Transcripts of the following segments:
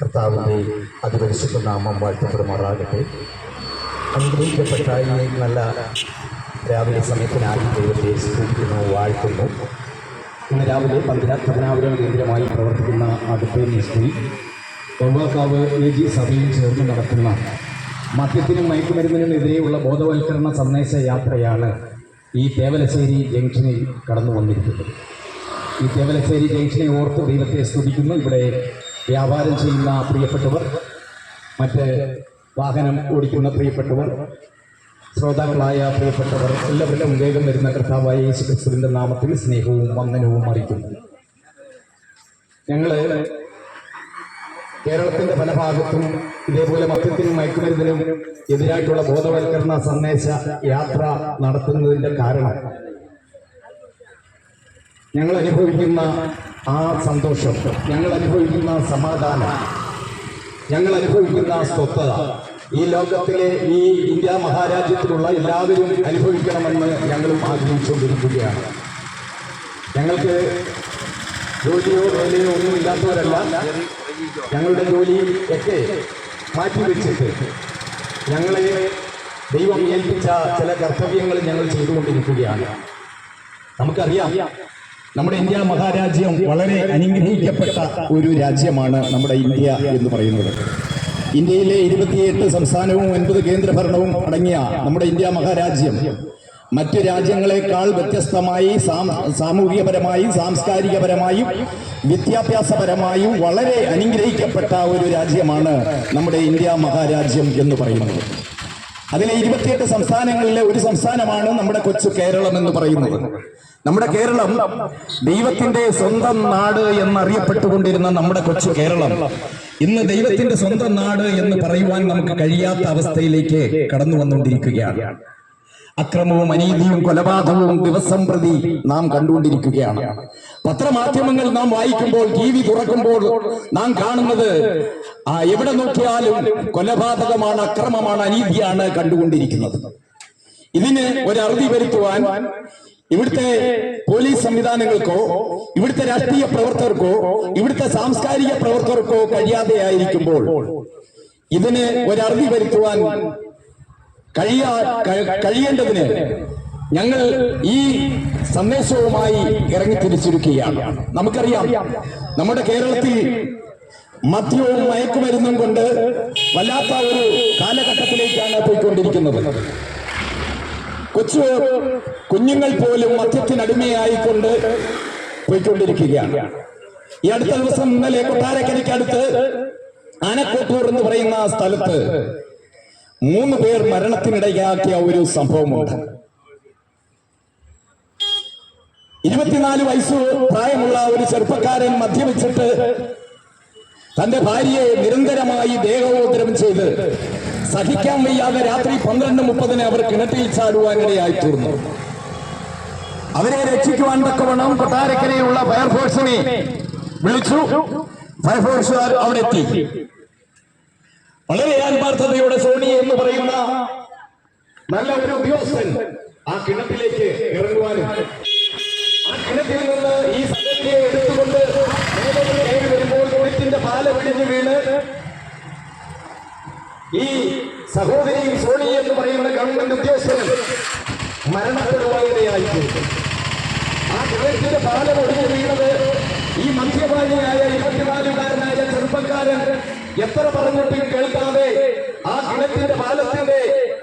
കർത്താവിന്റെ അതിപരിശുദ്ധ നാമം വാഴ്ത്തപ്പെടുമാറാകട്ടെ. അനുഗ്രഹിക്കപ്പെട്ട ഈ നല്ല രാവിലെ സമയത്തിനായി ദൈവത്തെ സ്തുതിക്കുന്നു വാഴ്ത്തുന്നു. ഇന്ന് രാവിലെ പതിനാ പതിനാപുരം കേന്ദ്രമായി പ്രവർത്തിക്കുന്ന അടുത്ത മിസ്ത്രി ഒവ്വാക്കാവ് എ ജി സഭയിൽ ചേർന്ന് നടത്തുന്ന മദ്യത്തിനും മയക്കുമരുന്നിനും എതിരെയുള്ള ബോധവൽക്കരണ സന്ദേശ യാത്രയാണ് ഈ തേവലശ്ശേരി ജംഗ്ഷനിൽ കടന്നു വന്നിരിക്കുന്നത് ഈ തേവലശ്ശേരി ജംഗ്ഷനെ ഓർത്ത് ദൈവത്തെ സ്തുതിക്കുന്നു. ഇവിടെ വ്യാപാരം ചെയ്യുന്ന പ്രിയപ്പെട്ടവർ മറ്റ് വാഹനം ഓടിക്കുന്ന പ്രിയപ്പെട്ടവർ ശ്രോതാക്കളായ പ്രിയപ്പെട്ടവർ എല്ലാവരിലും വേഗം വരുന്ന കർത്താവായ യേശു ക്രിസ്തുവിന്റെ നാമത്തിൽ സ്നേഹവും വന്ദനവും അറിയിക്കുന്നു. ഞങ്ങൾ കേരളത്തിന്റെ പല ഭാഗത്തും ഇതേപോലെ മദ്യത്തിനും മയക്കുമരുന്നിനും എതിരായിട്ടുള്ള ബോധവൽക്കരണ സന്ദേശ യാത്ര നടത്തുന്നതിന്റെ കാരണം ഞങ്ങൾ അനുഭവിക്കുന്ന ആ സന്തോഷം ഞങ്ങൾ അനുഭവിക്കുന്ന സമാധാനം ഞങ്ങൾ അനുഭവിക്കുന്ന സ്വസ്ഥത ഈ ലോകത്തിലെ ഈ ഇന്ത്യ മഹാരാജ്യത്തിലുള്ള എല്ലാവരും അനുഭവിക്കണമെന്ന് ഞങ്ങളും ആഗ്രഹിച്ചുകൊണ്ടിരിക്കുകയാണ്. ഞങ്ങൾക്ക് ജോലിയോ വേലയോ ഒന്നും ഇല്ലാത്തവരല്ല. ഞങ്ങളുടെ ജോലി ഒക്കെ മാറ്റിവെച്ചിട്ട് ഞങ്ങളെ ദൈവം ഏൽപ്പിച്ച ചില കർത്തവ്യങ്ങൾ ഞങ്ങൾ ചെയ്തുകൊണ്ടിരിക്കുകയാണ്. നമുക്കറിയാം നമ്മുടെ ഇന്ത്യ മഹാരാജ്യം വളരെ അനുഗ്രഹിക്കപ്പെട്ട ഒരു രാജ്യമാണ് നമ്മുടെ ഇന്ത്യ എന്ന് പറയുന്നത്. ഇന്ത്യയിലെ ഇരുപത്തിയെട്ട് സംസ്ഥാനവും ഒൻപത് കേന്ദ്രഭരണവും അടങ്ങിയ നമ്മുടെ ഇന്ത്യ മഹാരാജ്യം മറ്റ് രാജ്യങ്ങളെക്കാൾ വ്യത്യസ്തമായി സാമൂഹികപരമായും സാംസ്കാരികപരമായും വിദ്യാഭ്യാസപരമായും വളരെ അനുഗ്രഹിക്കപ്പെട്ട ഒരു രാജ്യമാണ് നമ്മുടെ ഇന്ത്യ മഹാരാജ്യം എന്ന് പറയുന്നത്. അതിലെ ഇരുപത്തിയെട്ട് സംസ്ഥാനങ്ങളിലെ ഒരു സംസ്ഥാനമാണ് നമ്മുടെ കൊച്ചു കേരളം എന്ന് പറയുന്നത്. നമ്മുടെ കേരളം ദൈവത്തിന്റെ സ്വന്തം നാട് എന്നറിയപ്പെട്ടുകൊണ്ടിരുന്ന നമ്മുടെ കൊച്ചു കേരളം. ഇന്ന് ദൈവത്തിന്റെ സ്വന്തം നാട് എന്ന് പറയുവാൻ നമുക്ക് കഴിയാത്ത അവസ്ഥയിലേക്ക് കടന്നു വന്നുകൊണ്ടിരിക്കുകയാണ്. അക്രമവും അനീതിയും കൊലപാതകവും ദിവസം പ്രതി നാം കണ്ടുകൊണ്ടിരിക്കുകയാണ്. പത്രമാധ്യമങ്ങൾ നാം വായിക്കുമ്പോൾ ടി വി തുറക്കുമ്പോൾ നാം കാണുന്നത് ആ എവിടെ നോക്കിയാലും കൊലപാതകമാണ് അക്രമമാണ് അനീതിയാണ് കണ്ടുകൊണ്ടിരിക്കുന്നത്. ഇതിന് ഒരു അറുതി വരുത്തുവാൻ ഇവിടുത്തെ പോലീസ് സംവിധാനങ്ങൾക്കോ ഇവിടുത്തെ രാഷ്ട്രീയ പ്രവർത്തകർക്കോ ഇവിടുത്തെ സാംസ്കാരിക പ്രവർത്തകർക്കോ കഴിയാതെ ആയിരിക്കുമ്പോൾ ഇതിന് ഒരറുതി വരുത്തുവാൻ കഴിയാ കഴിയേണ്ടതിന് ഞങ്ങൾ ഈ സന്ദേശവുമായി ഇറങ്ങി തിരിച്ചിരിക്കുകയാണ് നമുക്കറിയാം നമ്മുടെ കേരളത്തിൽ മദ്യവും മയക്കുമരുന്നും കൊണ്ട് വല്ലാത്ത ഒരു കാലഘട്ടത്തിലേക്കാണ് പോയിക്കൊണ്ടിരിക്കുന്നത്. കൊച്ചു കുഞ്ഞുങ്ങൾ പോലും മദ്യത്തിനടിമയായിക്കൊണ്ട് പോയിക്കൊണ്ടിരിക്കുകയാണ്. ഈ അടുത്ത ദിവസം ഇന്നലെ കൊട്ടാരക്കരയ്ക്ക് അടുത്ത് ആനക്കോട്ടൂർ എന്ന് പറയുന്ന സ്ഥലത്ത് മൂന്ന് പേർ മരണത്തിനിടയാക്കിയ ഒരു സംഭവമുണ്ട്. ഇരുപത്തിനാല് വയസ്സ് പ്രായമുള്ള ഒരു ചെറുപ്പക്കാരൻ മദ്യപിച്ചിട്ട് തന്റെ ഭാര്യയെ നിരന്തരമായി ദേഹോദരം ചെയ്ത് സഹിക്കാൻ വയ്യാതെ രാത്രി പന്ത്രണ്ട് മുപ്പതിന് അവർ കിണറ്റിൽ ചാടുവാനിടയായി തീർന്നു അവരെ രക്ഷിക്കുവാൻ തക്കവണ്ണം കൊട്ടാരക്കരയുള്ള ഫയർഫോഴ്സിനെ വിളിച്ചു. ഫയർഫോഴ്സുകാർ അവിടെ എത്തി വളരെ ആത്മാർത്ഥതയോടെ സോണി എന്ന് പറയുന്ന നല്ല ഒരു ഉദ്യോഗസ്ഥൻ ആ കിണറ്റിലേക്ക് ഇറങ്ങുവാനും ആ കിണറ്റിൽ നിന്ന് ഈ സംഗതിയെ എടുത്തുകൊണ്ട് വരുമ്പോൾ കിണറ്റിന്റെ പാല പിടിഞ്ഞു വീണ് ഈ സഹോദരി സോണി എന്ന് പറയുന്ന ഗവൺമെന്റ് ഉദ്യോഗസ്ഥനും മരണപ്പെടുവാനിടയായിട്ടുണ്ട് ആ കിണറ്റിന്റെ പാലം ഒടിഞ്ഞു വീണത് ഈ മദ്യപാനിയായ ഇരുപത്തിനാലുകാരനായ ചെറുപ്പക്കാരൻ എത്ര പറഞ്ഞിട്ടും കേൾക്കാതെ ആ കിണറ്റിന്റെ പാലത്തിന്റെ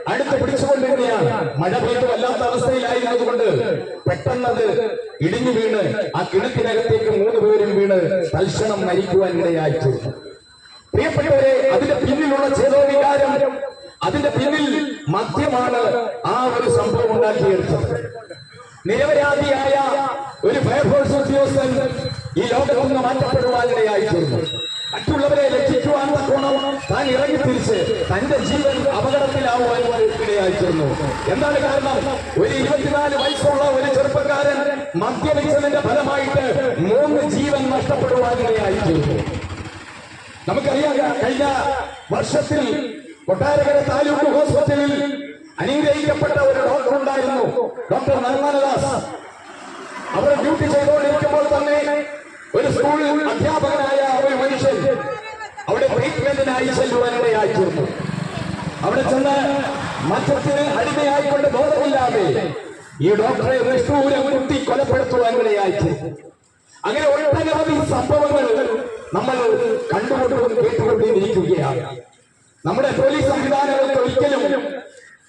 അടുത്ത് പിടിച്ചുകൊണ്ടിരുന്നയാണ് മഴ പെയ്ത് വല്ലാത്ത അവസ്ഥയിലായിരുന്നതുകൊണ്ട് പെട്ടെന്നത് ഇടിഞ്ഞു വീണ് ആ കിണറ്റിനകത്തേക്ക് മൂന്ന് പേരും വീണ് തൽക്ഷണം മരിക്കുവാൻ ഇടയായിച്ചു പ്രിയപ്പെട്ടവരെ അതിന്റെ പിന്നിലുള്ള ചേതോവികാരം അതിന്റെ പിന്നിൽ മദ്യമാണ് ആ ഒരു സംഭവം ഉണ്ടാക്കിയെടുത്തത്. നിരപരാധിയായ ഒരു ഫയർഫോഴ്സ് ഉദ്യോഗസ്ഥൻ ഈ ലോകത്തു നിന്ന് മാറ്റപ്പെടുവാനിടയായിത്തീർന്നു മറ്റുള്ളവരെ രക്ഷിക്കുവാൻ തക്കോണം താൻ ഇറങ്ങി തിരിച്ച് തന്റെ ജീവൻ അപകടത്തിലാവുവാൻ ഇടയായിത്തീർന്നു. എന്താണ് കാരണം? ഒരു ഇരുപത്തിനാല് വയസ്സുള്ള ഒരു ചെറുപ്പക്കാരൻ മദ്യപിച്ചതിന്റെ ഫലമായിട്ട് മൂന്ന് ജീവൻ നഷ്ടപ്പെടുവാനിടയായിത്തീർന്നു നമുക്കറിയാം കഴിഞ്ഞ വർഷത്തിൽ കൊട്ടാരക്കര താലൂക്ക് ഹോസ്പിറ്റലിൽ അനുഗ്രഹിക്കപ്പെട്ട ഒരു ഡോക്ടർ ഉണ്ടായിരുന്നു. ഡോക്ടർ നരമാനദാസ് അവർ ഡ്യൂട്ടി ചെയ്തുകൊണ്ടിരിക്കുമ്പോൾ തന്നെ ഒരു സ്കൂളിൽ അധ്യാപകനായ ഒരു മനുഷ്യൻ അവിടെ ട്രീറ്റ്മെന്റിനായി ചെല്ലുവാനിടയായി തീർന്നു അവിടെ ചെന്ന് മറ്റത്തിന് അടിമയായിക്കൊണ്ട് ബോധമില്ലാതെ ഈ ഡോക്ടറെ നിഷ്ഠൂരം കുത്തി കൊലപ്പെടുത്തുവാനിടയായി അങ്ങനെ ഒട്ടനവധി സംഭവങ്ങൾ നമ്മൾ കണ്ടുകൊണ്ടും കേട്ടുകൊണ്ടും ഇരിക്കുകയാണ് നമ്മുടെ പോലീസ് സംവിധാനങ്ങൾക്ക് ഒരിക്കലും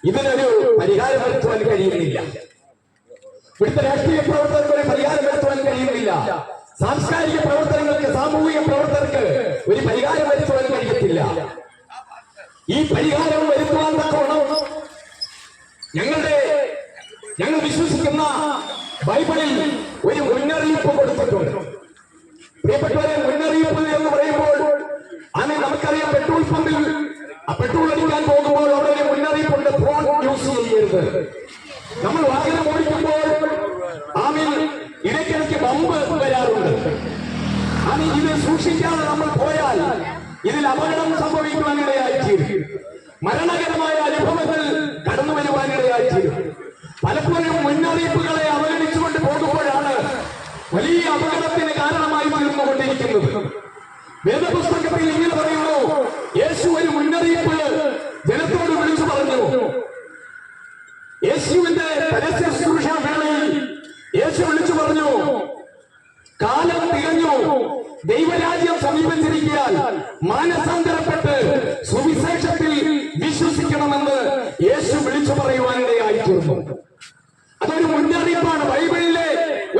ഇതിനൊരു പരിഹാരം വരുത്തുവാൻ കഴിയുന്നില്ല. ഇവിടുത്തെ രാഷ്ട്രീയ പ്രവർത്തകർക്ക് ഒരു പരിഹാരം വരുത്തുവാൻ കഴിയുന്നില്ല. സാംസ്കാരിക പ്രവർത്തനങ്ങൾക്ക് സാമൂഹിക പ്രവർത്തകർക്ക് ഒരു പരിഹാരം വരുത്തുവാൻ കഴിയത്തില്ല. ഈ പരിഹാരം വരുത്തുവാൻ തക്കവണ്ണം ഞങ്ങളുടെ ഞങ്ങൾ വിശ്വസിക്കുന്ന ബൈബിളിൽ ഒരു മുന്നറിയിപ്പ് കൊടുത്തിട്ടുണ്ട് പ്രിയപ്പെട്ടവരെ മുന്നറിയിപ്പ് എന്ന് പറയുമ്പോൾ അങ്ങനെ നമുക്കറിയാം പെട്രോൾ പമ്പിൽ അടിക്കാൻ പോകുമ്പോൾ അവിടെ ഒരു മുന്നറിയിപ്പുണ്ട്. ഫോൺ യൂസ് ചെയ്യരുത് നമ്മൾ വാഹനം ഓടിക്കുമ്പോൾ ആമിൽ ഇടയ്ക്കിടയ്ക്ക് ബമ്പ് വരാറുണ്ട്. ആമീൻ ഇത് സൂക്ഷിക്കാതെ നമ്മൾ പോയാൽ ഇതിൽ അപകടം സംഭവിക്കുവാനിടയായിത്തീരും. മരണകരമായ അനുഭവങ്ങൾ കടന്നു വരുവാനിടയായിത്തീരും. പലപ്പോഴും മുന്നറിയിപ്പുകളെ അവഗണിച്ചുകൊണ്ട് പോകുമ്പോഴാണ് വലിയ അപകടത്തിന് കാരണമായി തീർന്നുകൊണ്ടിരിക്കുന്നത്. വേദപുസ്തകത്തിൽ ഇങ്ങനെ പറയുന്നു യേശു ഒരു മുന്നറിയിപ്പ് ജനത്തോട് വിളിച്ചു പറഞ്ഞു യേശുവിന്റെ പരസ്യ ശുശ്രൂഷ വേളയിൽ യേശു വിളിച്ചു പറഞ്ഞു കാലം തികഞ്ഞു ദൈവരാജ്യം സമീപിച്ചിരിക്കാൻ മാനസാന്തരപ്പെട്ട് സുവിശേഷത്തിൽ വിശ്വസിക്കണമെന്ന് യേശു വിളിച്ചു പറയുവാനിടയായി തീർന്നു അതൊരു മുന്നറിയിപ്പാണ് ബൈബിളിലെ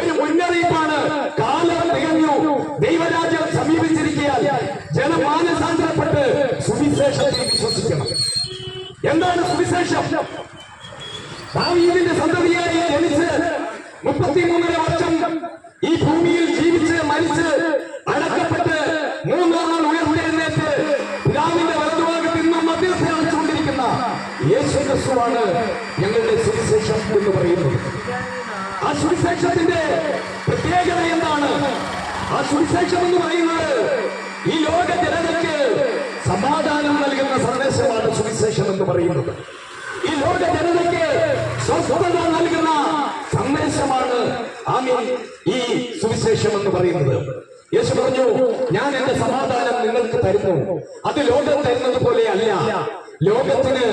ഒരു മുന്നറിയിപ്പാണ് കാലം തികഞ്ഞു ദൈവരാജ്യം സമീപിച്ചിരിക്കാൻ ജനം മാനസാന്തരപ്പെട്ട് സുവിശേഷത്തിൽ വിശ്വസിക്കണം എന്താണ് സുവിശേഷം? ദാവീദിന്റെ സന്തതിയായി ജനിച്ച് മുപ്പത്തിമൂന്നര വർഷം ഈ ഭൂമിയിൽ ജീവിച്ച് മരിച്ച് അടക്കപ്പെട്ട് മൂന്നാം നാൾ ഉയർത്തെഴുന്നേറ്റ് പിതാവിന്റെ വലതുഭാഗത്ത് നിന്നും മധ്യസ്ഥ യേശു ക്രിസ്തുവാണ് ഞങ്ങളുടെ സുവിശേഷം എന്ന് പറയുന്നത്. ആ സുവിശേഷത്തിന്റെ പ്രത്യേകത എന്താണ്? ആ സുവിശേഷം എന്ന് പറയുന്നത് ഈ ലോക ജനതയ്ക്ക് സമാധാനം നൽകുന്ന സന്ദേശമാണ് സുവിശേഷം എന്ന് പറയുന്നത് ഈ ലോക ജനതയ്ക്ക് സ്വസ്ഥത നൽകുന്ന സന്ദേശമാണ് ആമീൻ ഈ സുവിശേഷം എന്ന് പറയുന്നത്. യേശു പറഞ്ഞു ഞാൻ എന്റെ സമാധാനം നിങ്ങൾക്ക് തരുന്നു. അത് ലോകം തരുന്നത് പോലെ അല്ല. ലോകത്തിന്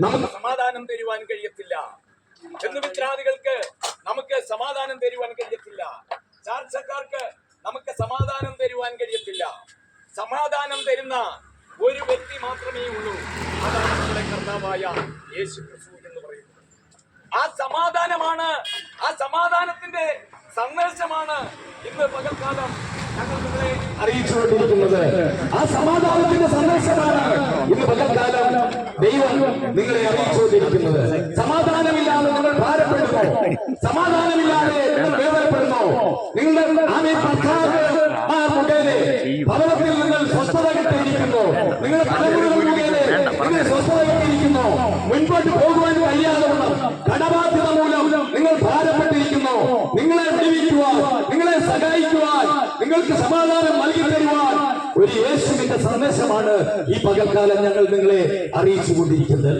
നമുക്ക് സമാധാനം തരുവാൻ കഴിയത്തില്ല. ബന്ധുമിത്രാദികൾക്ക് നമുക്ക് സമാധാനം തരുവാൻ കഴിയത്തില്ല. ചാർച്ചക്കാർക്ക് നമുക്ക് സമാധാനം തരുവാൻ കഴിയത്തില്ല. സമാധാനം തരുന്ന ഒരു വ്യക്തി മാത്രമേ ഉള്ളൂ. അതാണ് നമ്മുടെ കർത്താവായ യേശു ക്രിസ്തു എന്ന് പറയുന്നത്. ആ സമാധാനമാണ് ആ സമാധാനത്തിന്റെ സന്ദേശമാണ് ഇന്ന് പകൽക്കാലം ഞങ്ങൾ നിങ്ങളെ ആ സമാധാനത്തിന്റെ സന്ദേശമാണ് ഇന്ന് പകൽക്കാലം ദൈവം നിങ്ങളെ അറിയിച്ചുകൊണ്ടിരിക്കുന്നത്. സമാധാനമില്ലാതെ നിങ്ങൾ ഭാരപ്പെടുന്നു. സമാധാനമില്ലാതെ നിങ്ങൾ വേദനപ്പെടുന്നു. നിങ്ങൾ ആമേ ഭർത്താവ് മുഖേന ഭവനത്തിൽ നിങ്ങൾ സ്വസ്ഥത കിട്ടിയിരിക്കുന്നു. നിങ്ങൾ സ്വസ്ഥത കിട്ടിയിരിക്കുന്നു മുൻപോട്ട് പോകുവാൻ കഴിയാതെ കടബാധ്യത മൂലം നിങ്ങൾ ഭാരപ്പെട്ടിരിക്കുന്നു. നിങ്ങളെ വിടുവിക്കുവാൻ നിങ്ങളെ സഹായിക്കുവാൻ നിങ്ങൾക്ക് സമാധാനം നൽകി തരുവാൻ ഒരു യേശുവിന്റെ സന്ദേശമാണ് ഈ പകൽക്കാലം ഞങ്ങൾ നിങ്ങളെ അറിയിച്ചുകൊണ്ടിരിക്കുന്നത്.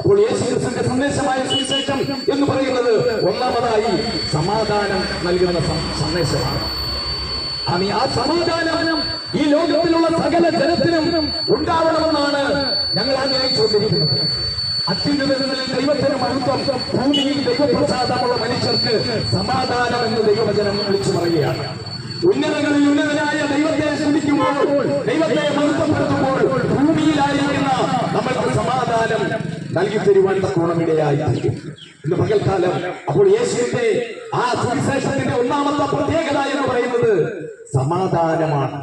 അപ്പോൾ യേശു ക്രിസ്തുവിന്റെ സന്ദേശമായ സുവിശേഷം എന്ന് പറയുന്നത് ഒന്നാമതായി സമാധാനം നൽകുന്ന സന്ദേശമാണ്. ആമീൻ. ആ സമാധാനം ഈ ലോകത്തിലുള്ള സകല ജനത്തിനും ഉണ്ടാവണമെന്നാണ് ഞങ്ങൾ ആഗ്രഹിച്ചുകൊണ്ടിരിക്കുന്നത് അത്യുന്നതങ്ങളിൽ ദൈവത്തിന് മഹത്വം ഭൂമിയിൽ ദൈവപ്രസാദമുള്ള മനുഷ്യർക്ക് സമാധാനം എന്ന് ദൈവവചനം വിളിച്ചു പറയുകയാണ് ഉന്നതങ്ങളിൽ ഉന്നതനായ ദൈവത്തെ സ്തുതിക്കുമ്പോൾ ദൈവത്തെ മഹത്വപ്പെടുത്തുമ്പോൾ ഭൂമിയിലായിരിക്കുന്ന നമ്മൾക്ക് സമാധാനം നൽകി തരുവാൻ തീരും. ഇന്ന് പകൽക്കാലം അപ്പോൾ യേശുവിന്റെ ആ സുവിശേഷത്തിന്റെ ഒന്നാമത്തെ പ്രത്യേകത എന്ന് പറയുന്നത് സമാധാനമാണ്.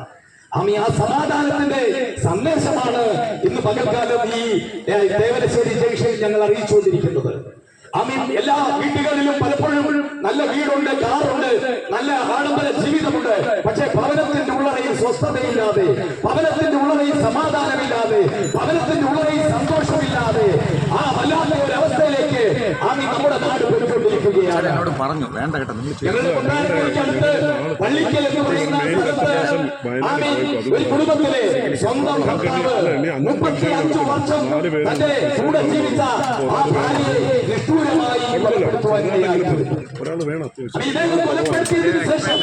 അമ്മ ആ സമാധാനത്തിന്റെ സന്ദേശമാണ് ഇന്ന് പകൽക്കാലം ഈ ദേവനശ്ശേരി ജംഗ്ഷനിൽ ഞങ്ങൾ അറിയിച്ചുകൊണ്ടിരിക്കുന്നത്. അമ്മ എല്ലാ വീടുകളിലും പലപ്പോഴും നല്ല വീടുണ്ട് കാറുണ്ട് നല്ല ആഡംബര ജീവിതമുണ്ട്. പക്ഷേ ഭവനത്തിന്റെ ഉള്ളറയിൽ സ്വസ്ഥതയില്ലാതെ ഭവനത്തിന്റെ ഉള്ളറയിൽ സമാധാനമില്ലാതെ ഭവനത്തിന്റെ ഉള്ളറയിൽ സന്തോഷമില്ലാതെ വല്ലാത്ത ഒരു അവസ്ഥയിലേക്ക് ആമി നമ്മുടെ നാട് പെരുപ്പെട്ടിരിക്കുകയാണ് എന്നോട് പറഞ്ഞു വേണ്ട കേട്ടോ നിങ്ങൾ പള്ളിക്കൽ എന്ന് പറയുന്ന സ്ഥലത്ത് ഒരു കുടുംബത്തിലെ സ്വന്തം ഭർത്താവ് മുപ്പത്തി അഞ്ചു വർഷം തന്റെ കൂടെ ജീവിച്ച ആ ഭാര്യയെ നിഷ്ഠൂരമായി കൊലപ്പെടുത്തുവാൻ ഇദ്ദേഹം കൊലപ്പെടുത്തിയതിനു ശേഷം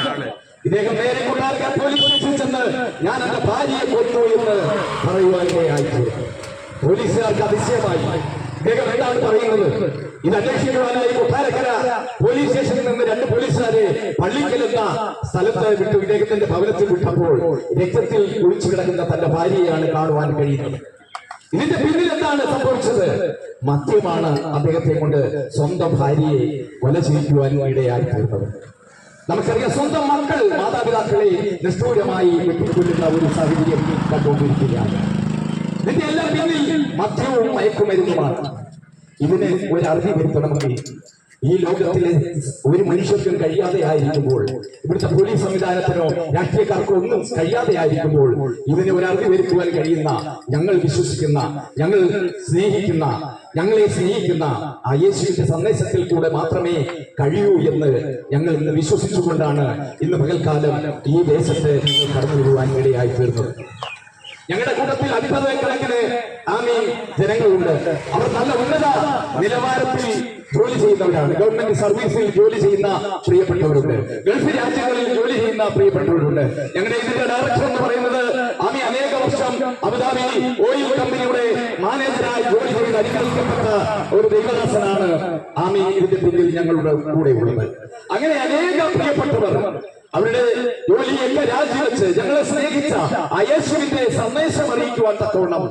ഇദ്ദേഹം നേരെ കൊണ്ടാർക്കാൻ പോലീസിൽ ചെന്ന് ഞാൻ എന്റെ ഭാര്യയെ കൊന്നു എന്ന് പറയുവാനിടയായി പോലീസുകാർക്ക് അതിശയമായി. ഇദ്ദേഹം എന്താണ് പറയുന്നത്. ഇത് അന്വേഷിക്കുവാനായി കൊട്ടാരക്കര പോലീസ് സ്റ്റേഷനിൽ നിന്ന് രണ്ട് പോലീസുകാരെ പള്ളിക്കലെന്ന സ്ഥലത്ത് വിട്ടു ഇദ്ദേഹത്തിന്റെ ഭവനത്തിൽ വിട്ടപ്പോൾ രക്തത്തിൽ കുളിച്ചു കിടക്കുന്ന തന്റെ ഭാര്യയാണ് കാണുവാൻ കഴിയുന്നത്. ഇതിന്റെ പിന്നിൽ എന്താണ് സംഭവിച്ചത്? മദ്യമാണ് അദ്ദേഹത്തെ കൊണ്ട് സ്വന്തം ഭാര്യയെ കൊല ചെയ്യിക്കുവാനും ഇടയായി തീർന്നത് നമുക്കറിയാം സ്വന്തം മക്കൾ മാതാപിതാക്കളെ നിഷ്ഠൂരമായി വെട്ടിക്കൊല്ലുന്ന ഒരു സാഹചര്യം കണ്ടുകൊണ്ടിരിക്കുകയാണ്. ഇതിന്റെ എല്ലാം പിന്നിൽ മദ്യവും മയക്കുമരുന്നുമാണ് ഇതിന് ഒരു അറുതി വരുത്തണമെങ്കിൽ ഈ ലോകത്തിലെ ഒരു മനുഷ്യർക്കും കഴിയാതെ ആയിരിക്കുമ്പോൾ ഇവിടുത്തെ പോലീസ് സംവിധാനത്തിനോ രാഷ്ട്രീയക്കാർക്കോ ഒന്നും കഴിയാതെ ആയിരിക്കുമ്പോൾ ഇതിനെ ഒരറിവ് വരുത്തുവാൻ കഴിയുന്ന ഞങ്ങൾ വിശ്വസിക്കുന്ന ഞങ്ങൾ സ്നേഹിക്കുന്ന ഞങ്ങളെ സ്നേഹിക്കുന്ന ആ യേശുവിന്റെ സന്ദേശത്തിൽ കൂടെ മാത്രമേ കഴിയൂ എന്ന് ഞങ്ങൾ ഇന്ന് വിശ്വസിച്ചുകൊണ്ടാണ് ഇന്ന് പകൽക്കാലം ഈ ദേശത്ത് കടന്നു വരുവാൻ ഇടയായി തീർന്നത്. ഞങ്ങളുടെ കൂട്ടത്തിൽ അധിപതക്കണക്കിന് കണക്കിന് ആമി ജനങ്ങളുണ്ട്. അവർ നല്ല ഉന്നത നിലവാരത്തിൽ ജോലി ചെയ്യുന്നവരാണ്. ഗവൺമെന്റ് സർവീസിൽ ജോലി ചെയ്യുന്ന പ്രിയപ്പെട്ടവരുണ്ട്. ഗൾഫ് രാജ്യങ്ങളിൽ ജോലി ചെയ്യുന്ന പ്രിയപ്പെട്ടവരുണ്ട്. ഞങ്ങളുടെ ഇതിന്റെ ഡയറക്ടർ എന്ന് പറയുന്നത് ആമി അനേക വർഷം അബുദാബി ഓയിൽ കമ്പനിയുടെ മാനേജരായി ജോലി ചെയ്ത് അനുഗ്രഹിക്കപ്പെട്ട ഒരു ദൈവദാസനാണ് ആമി ഇതിന്റെ പിന്നിൽ ഞങ്ങളുടെ കൂടെ ഉള്ളത് അങ്ങനെ അനേകം പ്രിയപ്പെട്ടവർ അവരുടെ ജോലിയൊക്കെ രാജിവെച്ച് ഞങ്ങളെ സ്നേഹിച്ച ആ യേശുവിന്റെ സന്ദേശം അറിയിക്കുവാൻ തക്കവണ്ണം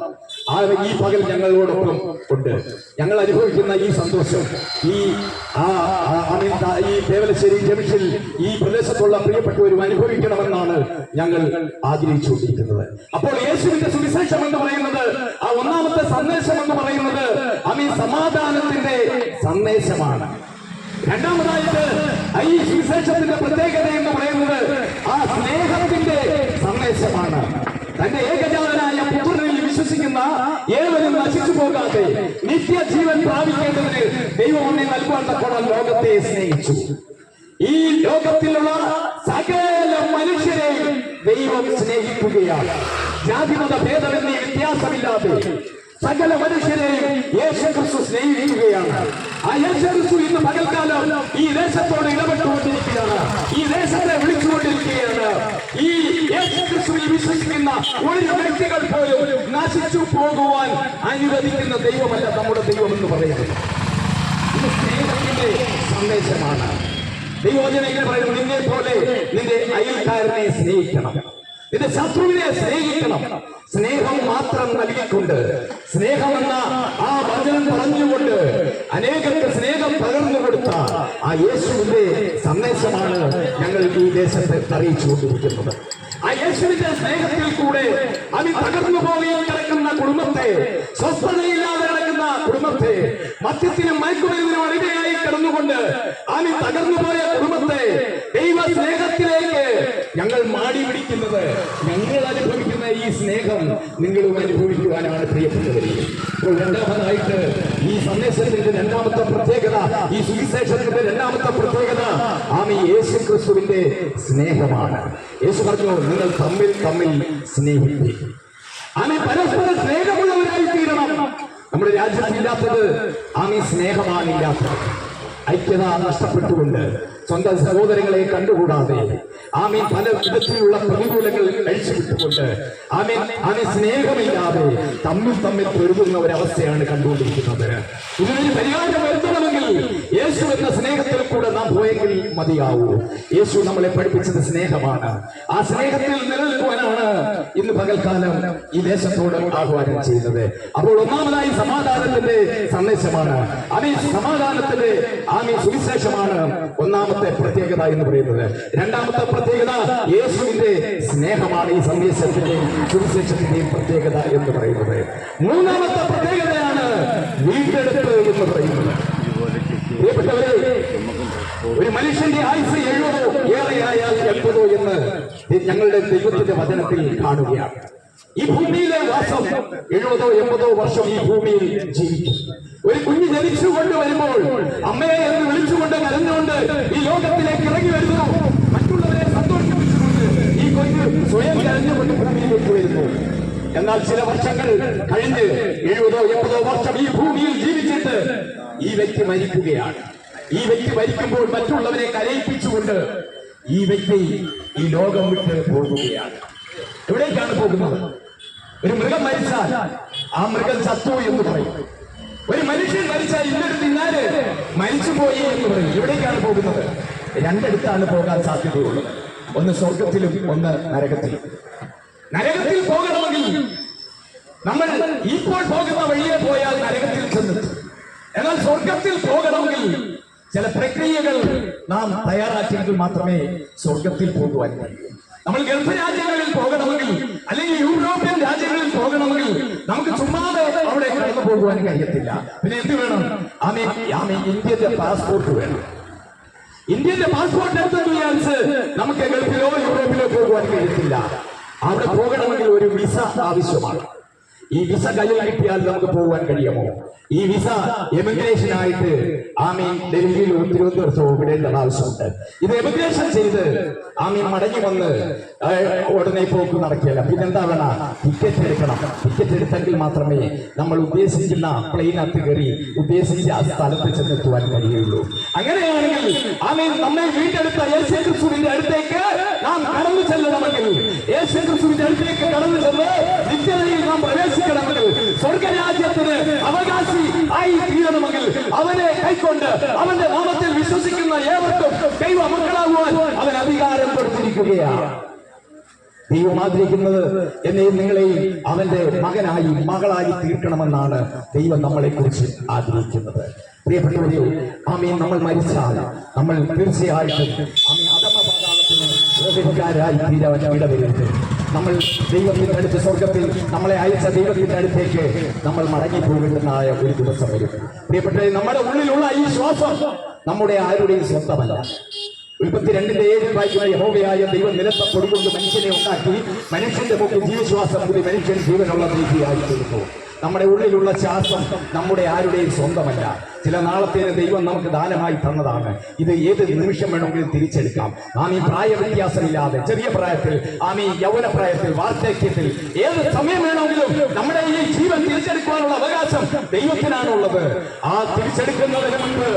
ആ ഈ പകൽ ഞങ്ങളോടൊപ്പം ഉണ്ട്. ഞങ്ങൾ അനുഭവിക്കുന്ന ഈ സന്തോഷം ഈ ഈ ദേവലശ്ശേരി ജംഗ്ഷനിൽ ഈ പ്രദേശത്തുള്ള പ്രിയപ്പെട്ടവരും അനുഭവിക്കണമെന്നാണ് ഞങ്ങൾ ആഗ്രഹിച്ചുകൊണ്ടിരിക്കുന്നത്. അപ്പോൾ യേശുവിന്റെ സുവിശേഷം എന്ന് പറയുന്നത് ആ ഒന്നാമത്തെ സന്ദേശം എന്ന് പറയുന്നത് അമീ സമാധാനത്തിന്റെ സന്ദേശമാണ്. രണ്ടാമതായിട്ട് ഈ സുവിശേഷത്തിന്റെ പ്രത്യേകത എന്ന് പറയുന്നത് ആ സ്നേഹത്തിന്റെ സന്ദേശമാണ്. തന്റെ ഏകജാതനായ പുത്രനിൽ വിശ്വസിക്കുന്ന ഏവരും നശിച്ചു പോകാതെ നിത്യജീവൻ പ്രാപിക്കേണ്ടതിന് ദൈവം ഒന്നെ നൽകുവാൻ ലോകത്തെ സ്നേഹിച്ചു. ഈ ലോകത്തിലുള്ള സകല മനുഷ്യരെയും ദൈവം സ്നേഹിക്കുകയാണ്. ജാതിമത ഭേദമെന്നീ വ്യത്യാസമില്ലാതെ സകല മനുഷ്യരെയും യേശു ക്രിസ്തു സ്നേഹിക്കുകയാണ്. ആ യേശു ക്രിസ്തു ഇന്ന് പകൽക്കാലം ഈ ദേശത്തോട് ഇടപെട്ടുകൊണ്ടിരിക്കുകയാണ്. ഈ ദേശത്തെ വിളിച്ചുകൊണ്ടിരിക്കുകയാണ്. ഈ യേശു ക്രിസ്തുവിൽ വിശ്വസിക്കുന്ന ഒരു വ്യക്തികൾ പോലും നശിച്ചു പോകുവാൻ അനുവദിക്കുന്ന ദൈവമല്ല നമ്മുടെ ദൈവം എന്ന് പറയുന്നത് സന്ദേശമാണ്. ദൈവജന ഇങ്ങനെ പറയുന്നു നിന്നെ പോലെ നിന്റെ അയൽക്കാരനെ സ്നേഹിക്കണം. നിന്റെ ശത്രുവിനെ സ്നേഹിക്കണം. സ്നേഹം മാത്രം നൽകിക്കൊണ്ട് സ്നേഹമെന്ന ആ വചനം പറഞ്ഞുകൊണ്ട് അനേകർക്ക് സ്നേഹം പകർന്നു കൊടുത്ത ആ യേശുവിന്റെ സന്ദേശമാണ് ഞങ്ങൾ ഈ ദേശത്തെ അറിയിച്ചു കൊണ്ടിരിക്കുന്നത്. ആ യേശുവിന്റെ സ്നേഹത്തിൽ കൂടെ അതി തകർന്നു പോവുകയും കിടക്കുന്ന കുടുംബത്തെ സ്വസ്ഥതയില്ലാതെ കുടുംബത്തെ മദ്യത്തിനും മയക്കുമരുന്നിനും അടിമയായി കിടന്നുകൊണ്ട് ആമി തകർന്നു പോയ കുടുംബത്തെ ദൈവ സ്നേഹത്തിലേക്ക് ഞങ്ങൾ മാടി പിടിക്കുന്നത്. ഞങ്ങൾ അനുഭവിക്കുന്ന ഈ സ്നേഹം നിങ്ങളും അനുഭവിക്കുവാനാണ് പ്രിയപ്പെട്ടവരെ. ഇപ്പോൾ രണ്ടാമതായിട്ട് ഈ സന്ദേശത്തിന്റെ രണ്ടാമത്തെ പ്രത്യേകത ഈ സുവിശേഷത്തിന്റെ രണ്ടാമത്തെ പ്രത്യേകത ആമി യേശു ക്രിസ്തുവിന്റെ സ്നേഹമാണ്. യേശു പറഞ്ഞു നിങ്ങൾ തമ്മിൽ തമ്മിൽ സ്നേഹിക്കും ആമി പരസ്പര സ്നേഹമുള്ളവരായി നമ്മുടെ രാജ്യത്തില്ലാത്തത് ആമി സ്നേഹമാണ് ഇല്ലാത്തത് ഐക്യത നഷ്ടപ്പെട്ടുകൊണ്ട് സ്വന്തം സഹോദരങ്ങളെ കണ്ടുകൂടാതെ. ആമീൻ. പല വിധത്തിലുള്ള പ്രതികൂലങ്ങൾ അഴിച്ചുവിട്ടുകൊണ്ട് ആമീൻ. ആമീൻ. സ്നേഹമില്ലാതെ തമ്മിൽ തമ്മിൽ പൊരുതുന്ന ഒരവസ്ഥയാണ് കണ്ടുകൊണ്ടിരിക്കുന്നത്. ഇതിനൊരു പരിഹാരം വരുത്തണമെങ്കിൽ യേശു എന്ന സ്നേഹത്തിൽ കൂടെ നാം പോയെങ്കിൽ മതിയാവൂ. യേശു നമ്മളെ പഠിപ്പിച്ചത് സ്നേഹമാണ്. ആ സ്നേഹത്തിൽ നിലനിൽക്കുവാനാണ് ഇന്ന് പകൽക്കാലം ഈ ദേശത്തോട് ആഹ്വാനം ചെയ്യുന്നത്. അപ്പോൾ ഒന്നാമതായി സമാധാനത്തിന്റെ സന്ദേശമാണ്. ആമീ സമാധാനത്തിന്റെ ആമീ സുവിശേഷമാണ് ഒന്നാമത്തെ പ്രത്യേകത എന്ന് പറയുന്നത്. രണ്ടാമത്തെ പ്രത്യേകത യേശുവിന്റെ സ്നേഹമാണ് ഈ സന്ദേശത്തിന്റെയും സുവിശേഷത്തിന്റെയും പ്രത്യേകത എന്ന് പറയുന്നത്. മൂന്നാമത്തെ പ്രത്യേകതയാണ് വീണ്ടെടുപ്പ് എന്ന് പറയുന്നത്. ഒരു മനുഷ്യന്റെ ആയുസ് എഴുപതോ ഏറെയായാൽ എൺപതോ എന്ന് ഞങ്ങളുടെ ദൈവത്തിന്റെ വചനത്തിൽ കാണുകയാണ്. ഈ ഭൂമിയിലെ വാസം എഴുപതോ എൺപതോ വർഷം ഈ ഭൂമിയിൽ ജീവിക്കും. ഒരു കുഞ്ഞ് ജനിച്ചുകൊണ്ട് വരുമ്പോൾ അമ്മയെ എന്ന് വിളിച്ചുകൊണ്ട് കരഞ്ഞുകൊണ്ട് ഈ ലോകത്തിലേക്ക് ഇറങ്ങി വരുന്നു. മറ്റുള്ളവരെ സന്തോഷിപ്പിച്ചുകൊണ്ട് ഈ കുഞ്ഞ് സ്വയം കരഞ്ഞുകൊണ്ട് ഭൂമിയിലേക്ക് വരുന്നു. എന്നാൽ ചില വർഷങ്ങൾ കഴിഞ്ഞ് എഴുപതോ എൺപതോ വർഷം ഈ ഭൂമിയിൽ ജീവിച്ചിട്ട് ഈ വ്യക്തി മരിക്കുകയാണ്. ഈ വ്യക്തി മരിക്കുമ്പോൾ മറ്റുള്ളവരെ കരയിപ്പിച്ചുകൊണ്ട് ഈ വ്യക്തി ഈ ലോകം വിട്ട് പോകുകയാണ്. എവിടേക്കാണ് പോകുന്നത്? ഒരു മൃഗം മരിച്ചാൽ ആ മൃഗം ചത്തു എന്ന് പറയും. ഒരു മനുഷ്യൻ മരിച്ചാൽ ഇന്നൊരു മരിച്ചു പോയി എന്ന് പറയും. എവിടേക്കാണ് പോകുന്നത്. രണ്ടിടത്താണ് പോകാൻ സാധ്യതയുള്ളത് ഒന്ന് സ്വർഗത്തിലും ഒന്ന് നരകത്തിലും. നരകത്തിൽ പോകണമെങ്കിൽ നമ്മൾ ഇപ്പോൾ പോകുന്ന വഴിയെ പോയാൽ നരകത്തിൽ ചെന്നെത്തും. എന്നാൽ സ്വർഗത്തിൽ പോകണമെങ്കിൽ ചില പ്രക്രിയകൾ നാം തയ്യാറാക്കിയെങ്കിൽ മാത്രമേ സ്വർഗത്തിൽ പോകുവാൻ കഴിയൂ. നമ്മൾ ഗൾഫ് രാജ്യങ്ങളിൽ പോകണമെങ്കിൽ അല്ലെങ്കിൽ യൂറോപ്യൻ രാജ്യങ്ങളിൽ പോകണമെങ്കിൽ നമുക്ക് ചുമ്മാതെ അവിടെ കടന്നു പോകുവാൻ കഴിയത്തില്ല. പിന്നെ എന്ത് വേണം? ആമേ ആമേ ഇന്ത്യന്റെ പാസ്പോർട്ട് വേണം. ഇന്ത്യന്റെ പാസ്പോർട്ട് എടുത്തെന്ന് നമുക്ക് ഗൾഫിലോ യൂറോപ്പിലോ പോകുവാൻ കഴിയത്തില്ല. അവിടെ പോകണമെങ്കിൽ ഒരു വിസ ആവശ്യമാണ്. ഈ വിസ കയ്യിൽ കിട്ടിയാൽ നമുക്ക് പോകാൻ കഴിയുമോ? ഈ വിസ എമിഗ്രേഷൻ ആയിട്ട് ആമീൻ ഡൽഹിയിലോ തിരുവനന്തപുരത്തോ വിടേണ്ടത് ആവശ്യമുണ്ട്. ഇത് എമിഗ്രേഷൻ ചെയ്ത് ആമീൻ മടങ്ങി വന്ന് ഉടനെ പോക്ക് നടക്കില്ല പിന്നെന്താ വേണം? ടിക്കറ്റ് എടുക്കണം. ടിക്കറ്റ് എടുത്തെങ്കിൽ മാത്രമേ നമ്മൾ ഉദ്ദേശിക്കുന്ന പ്ലെയിനകത്ത് കയറി ഉദ്ദേശിച്ച ആ സ്ഥലത്ത് ചെന്നെത്തുവാൻ കഴിയുള്ളൂ. അങ്ങനെയാണെങ്കിൽ ആമീൻ നമ്മെ വീണ്ടെടുത്ത യേശു അടുത്തേക്ക് നാം കടന്നു ചെല്ലണമെങ്കിൽ യേശു അടുത്തേക്ക് കടന്നു ചെന്ന് നിത്യതയിൽ നാം പ്രവേശിക്കണമെങ്കിൽ സ്വർഗരാജ്യത്തിന് അവകാശി ആയി തീരണമെങ്കിൽ അവനെ കൈക്കൊണ്ട് അവന്റെ നാമത്തിൽ വിശ്വസിക്കുന്ന ഏവർക്കും ദൈവ മക്കളാകുവാൻ അവൻ അധികാരം കൊടുത്തിരിക്കുകയാണ് ദൈവം ആഗ്രഹിക്കുന്നത് എന്നെയും നിങ്ങളെയും അവന്റെ മകനായി മകളായി തീർക്കണമെന്നാണ് ദൈവം നമ്മളെ കുറിച്ച് ആഗ്രഹിക്കുന്നത്. പ്രിയപ്പെട്ടവരെ ആമീൻ. നമ്മൾ മരിച്ചാൽ നമ്മൾ തീർച്ചയായിട്ടും ആമീൻ. നമ്മൾ ദൈവത്തിന്റെ അടുത്ത് സ്വർഗത്തിൽ നമ്മളെ അയച്ച ദൈവത്തിന്റെ അടുത്തേക്ക് നമ്മൾ മടങ്ങി പോകേണ്ടതായ ഒരു ദിവസം വരും. പ്രിയപ്പെട്ടവരെ നമ്മുടെ ഉള്ളിലുള്ള ഈ ശ്വാസം നമ്മുടെ ആരുടെയും സ്വന്തമല്ല ഉൽപ്പത്തി രണ്ടിന്റെ ഏഴ് വായിക്കുന്ന യഹോവയായ ദൈവം നിലത്ത മനുഷ്യനെ ഉണ്ടാക്കി മനുഷ്യന്റെ മുമ്പിൽ ജീവശ്വാസം കൂടി മനുഷ്യൻ ജീവനുള്ള രീതിയായി തീർന്നു. നമ്മുടെ ഉള്ളിലുള്ള ശ്വാസം നമ്മുടെ ആരുടെയും സ്വന്തമല്ല. ചില നാളത്തേന് ദൈവം നമുക്ക് ദാനമായി തന്നതാണ്. ഇത് ഏത് നിമിഷം വേണമെങ്കിലും തിരിച്ചെടുക്കാം. ഈ പ്രായ വ്യത്യാസമില്ലാതെ ചെറിയ പ്രായത്തിൽ ആം ഈ യൗവന പ്രായത്തിൽ വാർദ്ധക്യത്തിൽ ഏത് സമയം വേണമെങ്കിലും നമ്മുടെ ഈ ജീവൻ തിരിച്ചെടുക്കുവാനുള്ള അവകാശം ദൈവത്തിനാണുള്ളത്. ആ തിരിച്ചെടുക്കുന്നതിന് മുൻപ്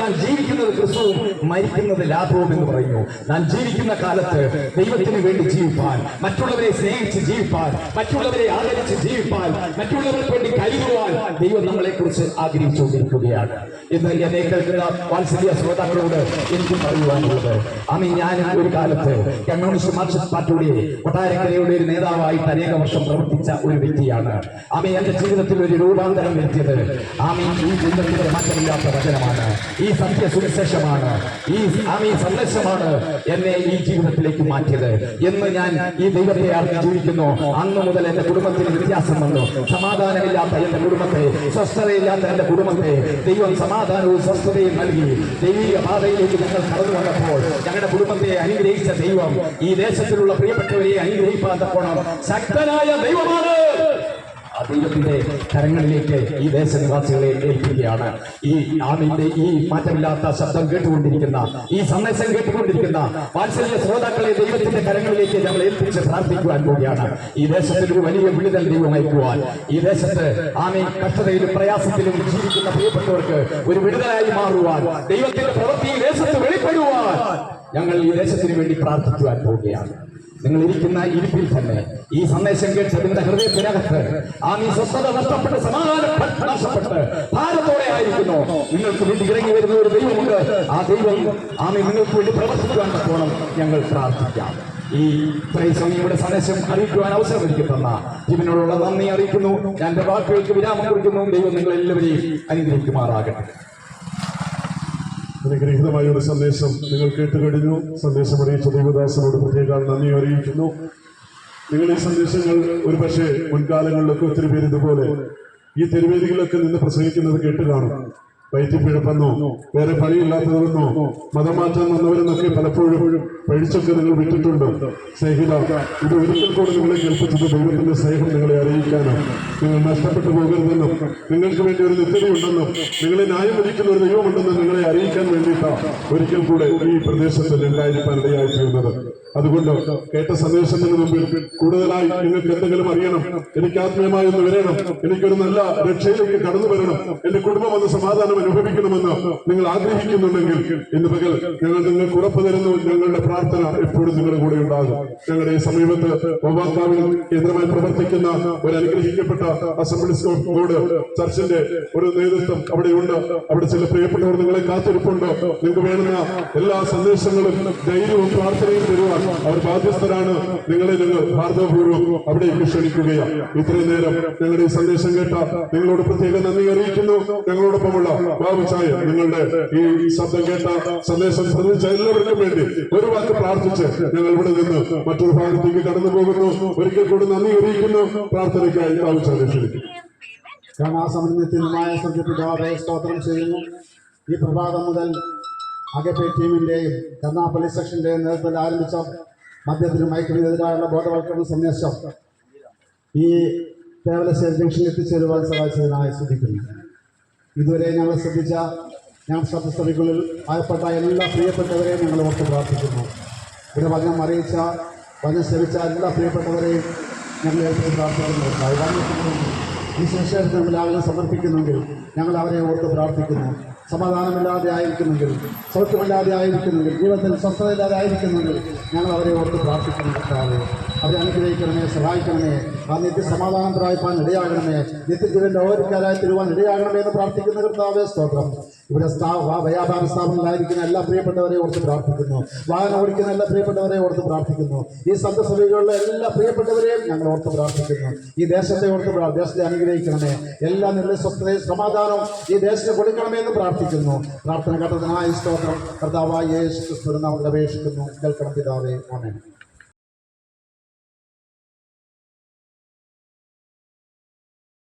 ഞാൻ ജീവിക്കുന്നത് ക്രിസ്തുവും മരിക്കുന്നത് ലാഭവും എന്ന് പറയുന്നു. ഞാൻ ജീവിക്കുന്ന കാലത്ത് ദൈവത്തിന് വേണ്ടി ജീവിപ്പാൻ മറ്റുള്ളവരെ സ്നേഹിച്ച് ജീവിപ്പാൻ മറ്റുള്ളവരെ ആദരിച്ച് ജീവിപ്പാൻ മറ്റുള്ളവർക്ക് വേണ്ടി കഴിയുവാൻ ദൈവം നമ്മളെ കുറിച്ച് ആഗ്രഹിച്ചുകൊണ്ടിരിക്കുകയാണ്. ഇന്ന് എന്നെ കേൾക്കുന്ന വാത്സല്യ ശ്രോതാക്കളോട് എനിക്ക് പറയുവാനുള്ളത്. അന്ന് ഞാൻ ഒരു കാലത്ത് കമ്മ്യൂണിസ്റ്റ് മാർക്സിസ്റ്റ് പാർട്ടിയുടെ കൊട്ടാരക്കരയുടെ ഒരു നേതാവായിട്ട് അനേക വർഷം പ്രവർത്തിച്ച ഒരു വ്യക്തിയാണ്. ആമി എന്റെ ജീവിതത്തിൽ ഒരു രൂപാന്തരം വരുത്തിയത് ആമി ഈ ജീവിതത്തിന്റെ മാറ്റമില്ലാത്ത വചനമാണ്. ഈ സത്യ സുവിശേഷമാണ് ഈ ആമി സന്ദേശമാണ് എന്നെ ഈ ജീവിതത്തിലേക്ക് മാറ്റിയത്. എന്ന് ഞാൻ ഈ ദൈവത്തെ അറിഞ്ഞ് ജീവിക്കുന്നു. അന്ന് മുതൽ എന്റെ കുടുംബത്തിന് വ്യത്യാസം വന്നു. സമാധാനമില്ലാത്ത എന്റെ കുടുംബത്തെ സ്വസ്ഥതയില്ലാത്ത എന്റെ കുടുംബത്തെ ദൈവം സമാധാനവും സ്വസ്ഥതയും നൽകി. ദൈവിക പാതയിലേക്ക് ഞങ്ങൾ കടന്നു വന്നപ്പോൾ ഞങ്ങളുടെ കുടുംബത്തെ അനുഗ്രഹിച്ച ദൈവം ഈ ദേശത്തിലുള്ള പ്രിയപ്പെട്ടവരെ അനുഗ്രഹിപ്പാൻ തക്കോണം ശക്തനായ ദൈവമാണ്. ദൈവത്തിന്റെ കരങ്ങളിലേക്ക് ഈ ദേശനിവാസികളെ ഏൽപ്പിക്കുകയാണ്. ഈ ആമിന്റെ ഈ മാറ്റമില്ലാത്ത ശബ്ദം കേട്ടുകൊണ്ടിരിക്കുന്ന ഈ സന്ദേശം കേട്ടുകൊണ്ടിരിക്കുന്ന വാത്സല്യ ശ്രോതാക്കളെ ദൈവത്തിന്റെ കരങ്ങളിലേക്ക് നമ്മൾ ഏൽപ്പിച്ച് പ്രാർത്ഥിക്കുവാൻ പോവുകയാണ്. ഈ ദേശത്തിൽ ഒരു വലിയ വിടുതൽ ദൈവം അയക്കുവാൻ. ഈ ദേശത്ത് ആമി കഷ്ടതയിലും പ്രയാസത്തിലും ജീവിക്കുന്ന പ്രിയപ്പെട്ടവർക്ക് ഒരു വിടുതലായി മാറുവാൻ. ദൈവത്തിന്റെ പ്രവൃത്തി ഈ ദേശത്ത് വെളിപ്പെടുവാൻ. ഞങ്ങൾ ഈ ദേശത്തിന് വേണ്ടി പ്രാർത്ഥിക്കുവാൻ പോവുകയാണ്. നിങ്ങൾ ഇരിക്കുന്ന ഇരിപ്പിൽ തന്നെ ഈ സന്ദേശം കേട്ട് നിങ്ങളുടെ ഹൃദയത്തിനകത്ത് ആ നീ സ്വസ്ഥത നഷ്ടപ്പെട്ട് സമാധാനം നഷ്ടപ്പെട്ട് ഭാരത്തോടെ ആയിരിക്കുന്നു. നിങ്ങൾക്ക് വേണ്ടി ഇറങ്ങി വരുന്ന ഒരു ദൈവമുണ്ട്. ആ ദൈവം ആ നീ നിങ്ങൾക്ക് വേണ്ടി പ്രവർത്തിക്കുവാൻ പോകണം ഞങ്ങൾ പ്രാർത്ഥിക്കാം. ഈ ഇത്രയും സന്ദേശം അറിയിക്കുവാൻ അവസരം എനിക്ക് തന്ന ജീവനോടുള്ള നന്ദി അറിയിക്കുന്നു. ഞാൻ എന്റെ വാക്കുകൾക്ക് വിരാമം കുറിക്കുന്നു. ദൈവം നിങ്ങൾ എല്ലാവരെയും അനുഗ്രഹിക്കുമാറാകട്ടെ. അനുഗ്രഹീതമായ ഒരു സന്ദേശം നിങ്ങൾ കേട്ട് കഴിഞ്ഞു സന്ദേശം അറിയിച്ച ദേവദാസനോട് പ്രത്യേക നന്ദി അറിയിക്കുന്നു. നിങ്ങൾ ഈ സന്ദേശങ്ങൾ ഒരു പക്ഷേ മുൻകാലങ്ങളിലൊക്കെ ഒത്തിരി പേര് ഇതുപോലെ ഈ തെരുവേദികളിലൊക്കെ നിന്ന് പ്രസംഗിക്കുന്നത് കേട്ട് കാണും. വയറ്റിപ്പിഴപ്പെന്നോ വേറെ പണിയില്ലാത്തതെന്നോ മതമാറ്റം വന്നവരെന്നൊക്കെ പലപ്പോഴും പഴിച്ചൊക്കെ നിങ്ങൾ വിട്ടിട്ടുണ്ട്. സ്നേഹിത ഇത് ഒരിക്കൽ കൂടെ നിങ്ങളെ കേൾപ്പിച്ചത് ദൈവത്തിന്റെ സ്നേഹം നിങ്ങളെ അറിയിക്കാനും നിങ്ങൾ നഷ്ടപ്പെട്ടു പോകരുതെന്നും നിങ്ങൾക്ക് വേണ്ടി ഒരു നിത്യതയുണ്ടെന്നും നിങ്ങളെ ന്യായം വിധിക്കുന്ന ഒരു ദൈവമുണ്ടെന്നും നിങ്ങളെ അറിയിക്കാൻ വേണ്ടിയിട്ടാണ് ഒരിക്കൽ കൂടെ ഈ പ്രദേശത്ത് ഉണ്ടായിരിക്കാൻ ഇടയായി തീർന്നത്. അതുകൊണ്ട് കേട്ട സന്ദേശത്തിന് മുമ്പിൽ കൂടുതലായി നിങ്ങൾക്ക് എന്തെങ്കിലും അറിയണം. എനിക്ക് ആത്മീയമായി ഒന്ന് വരണം. എനിക്കൊരു നല്ല രക്ഷയിലേക്ക് കടന്നു വരണം. എന്റെ കുടുംബം ഒന്ന് സമാധാനം സമാധാനം അനുഭവിക്കണമെന്ന് നിങ്ങൾ ആഗ്രഹിക്കുന്നുണ്ടെങ്കിൽ ഇന്ന് പകൽ ഞങ്ങൾ നിങ്ങൾക്ക് ഉറപ്പ് തരുന്നു. ഞങ്ങളുടെ പ്രാർത്ഥന എപ്പോഴും നിങ്ങളുടെ കൂടെ ഉണ്ടാകും. ഞങ്ങളുടെ ഈ സമീപത്ത് ഉപഭോക്താവിൽ കേന്ദ്രമായി പ്രവർത്തിക്കുന്ന ഒരു അനുഗ്രഹിക്കപ്പെട്ട അസംബ്ലീസ് ഗോഡ് ചർച്ചിന്റെ ഒരു നേതൃത്വം അവിടെയുണ്ട്. അവിടെ ചില പ്രിയപ്പെട്ടവർ നിങ്ങളെ കാത്തിരിപ്പുണ്ട്. നിങ്ങൾക്ക് വേണ്ടുന്ന എല്ലാ സന്ദേശങ്ങളും ധൈര്യവും പ്രാർത്ഥനയും തരുവാൻ അവർ ബാധ്യസ്ഥരാണ്. നിങ്ങളെ ഞങ്ങൾ ഭാരതപൂർവം അവിടേക്ക് ക്ഷണിക്കുകയാണ്. ഇത്രയും നേരം ഞങ്ങളുടെ ഈ സന്ദേശം കേട്ട നിങ്ങളോട് പ്രത്യേക നന്ദി അറിയിക്കുന്നു. ഞങ്ങളോടൊപ്പമുള്ള ബാബു ചായ നിങ്ങളുടെ ഈ ശബ്ദം കേട്ട സന്ദേശം ശ്രദ്ധിച്ച എല്ലാവർക്കും വേണ്ടി ഒരു വാക്ക് പ്രാർത്ഥിച്ച് ഞങ്ങൾ ഇവിടെ നിന്ന് മറ്റൊരു ഭാഗത്തേക്ക് കടന്നു പോകുന്നു. ഒരിക്കൽ കൂടി നന്ദി അറിയിക്കുന്നു. പ്രാർത്ഥനയ്ക്കായി ബാബു ചായ ക്ഷണിക്കും കരുണാസമന്യത്തിനുമായ സ്വർഗപിതാവെ സ്തോത്രം ചെയ്യുന്നു. ഈ പ്രഭാതം മുതൽ അകപ്പെ ടീമിന്റെയും പോലീസ് സെക്ഷന്റെയും നേതൃത്വത്തിൽ ആരംഭിച്ച മദ്യത്തിനും മയക്കിനെതിരായുള്ള ബോധവൽക്കരണ സന്ദേശം ഈ തേവലശ്ശേരി ജംഗ്ഷനിൽ എത്തിച്ചേരുവാൻ സഹായിച്ചതിനായി ശ്രദ്ധിക്കുന്നു ഇതുവരെ ഞങ്ങൾ ശ്രദ്ധിച്ച ഞാൻ സത്യസ്ഥലികളിൽ ആയപ്പെട്ട എല്ലാ പ്രിയപ്പെട്ടവരെയും ഞങ്ങൾ ഓർത്ത് പ്രാർത്ഥിക്കുന്നു. ഇവിടെ വചനം അറിയിച്ച വചനം ശ്രമിച്ച എല്ലാ പ്രിയപ്പെട്ടവരെയും ഞങ്ങൾ ഏറ്റവും പ്രാർത്ഥിക്കുന്നു. ഈ ശേഷം നമ്മൾ ആളുകൾ സമർപ്പിക്കുന്നെങ്കിൽ ഞങ്ങൾ അവരെ ഓർത്ത് പ്രാർത്ഥിക്കുന്നു. സമാധാനമില്ലാതെ ആയിരിക്കുന്നെങ്കിൽ സൗഖ്യമില്ലാതെ ആയിരിക്കുന്നെങ്കിൽ ജീവിതത്തിൽ സ്വസ്ഥതയില്ലാതെ ആയിരിക്കുന്നെങ്കിൽ ഞങ്ങൾ അവരെ ഓർത്ത് പ്രാർത്ഥിക്കുന്നു അവരെ അനുഗ്രഹിക്കണമേ സഹായിക്കണമേ ആ നിത്യ സമാധാനം പ്രായപ്പാൻ ഇടയാകണമേ നിത്യജീവന്റെ ഓരോക്കാരായി തരുവാൻ ഇടയാകണമേ എന്ന് പ്രാർത്ഥിക്കുന്ന കർത്താവേ സ്തോത്രം. ഇവിടെ വ്യാപാര സ്ഥാപനങ്ങളായിരിക്കുന്ന എല്ലാ പ്രിയപ്പെട്ടവരെ ഓർത്ത് പ്രാർത്ഥിക്കുന്നു. വാഹനം ഓടിക്കുന്ന എല്ലാ പ്രിയപ്പെട്ടവരെ ഓർത്ത് പ്രാർത്ഥിക്കുന്നു. ഈ സന്ദസഭകളിലെ എല്ലാ പ്രിയപ്പെട്ടവരെയും ഞങ്ങൾ ഓർത്ത് പ്രാർത്ഥിക്കുന്നു. ഈ ദേശത്തെ ഓർത്ത് ദേശത്തെ അനുഗ്രഹിക്കണമേ. എല്ലാ നിങ്ങളുടെ സ്വസ്ഥതയും സമാധാനവും ഈ ദേശത്തിന് കൊടുക്കണമേ എന്ന് പ്രാർത്ഥിക്കുന്നു. പ്രാർത്ഥന ഘട്ടത്തിനായി സ്തോത്രം കർത്താവായ യേശു ക്രിസ്തു നമ്മൾ അപേക്ഷിക്കുന്നു. കേൾക്കണം പിതാവേ. ആമേൻ.